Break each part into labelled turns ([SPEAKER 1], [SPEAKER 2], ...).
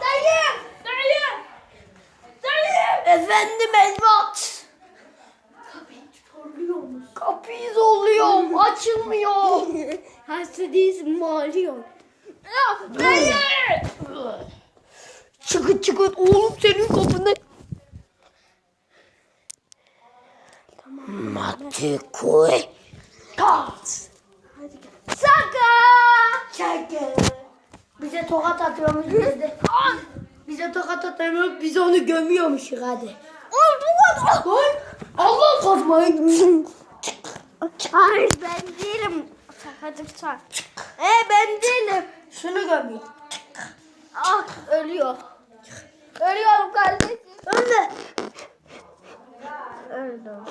[SPEAKER 1] Dayı! Dayı! Dayı!
[SPEAKER 2] Efendim Elvat.
[SPEAKER 1] Kapıyı zorluyormuş.
[SPEAKER 2] Kapıyı zorluyorum. Açılmıyor.
[SPEAKER 1] Hasta değilsin bağırıyor. Dayı!
[SPEAKER 2] çıkın çıkın oğlum senin kapını. Koy. Kat.
[SPEAKER 1] Hadi gel. Saka!
[SPEAKER 2] Çekil. Bize tokat atıyormuş bizde. Bize tokat atıyormuş biz onu gömüyormuşuz hadi.
[SPEAKER 1] Oldu lan!
[SPEAKER 2] Allah kazmayın.
[SPEAKER 1] Hayır ben değilim. Hadi sen. Ee ben değilim.
[SPEAKER 2] Şunu gömüyor.
[SPEAKER 1] Ah ölüyor. Ölüyorum kardeşim.
[SPEAKER 2] Öyle.
[SPEAKER 1] Öldüm.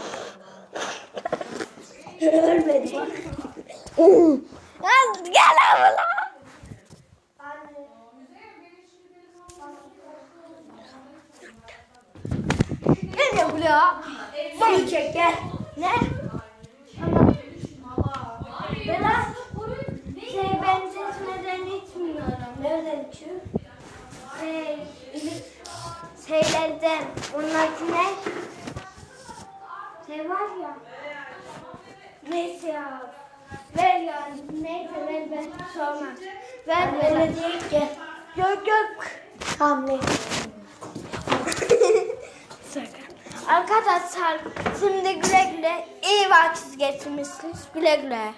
[SPEAKER 2] Ölmedi.
[SPEAKER 1] Lan gel abla. Buraya.
[SPEAKER 2] Suyu çek gel.
[SPEAKER 1] Ne? Şey ben seçmeden içmiyorum.
[SPEAKER 2] Nereden içiyor?
[SPEAKER 1] Şey, şeylerden. Onlarki ne? Şey var ya. Neyse ya. Ver ya. Neyse ver ver. Sonra. Ver
[SPEAKER 2] değil gel.
[SPEAKER 1] Yok yok.
[SPEAKER 2] Tamam ne?
[SPEAKER 1] Arkadaşlar şimdi güle güle iyi vakit geçirmişsiniz. Güle güle.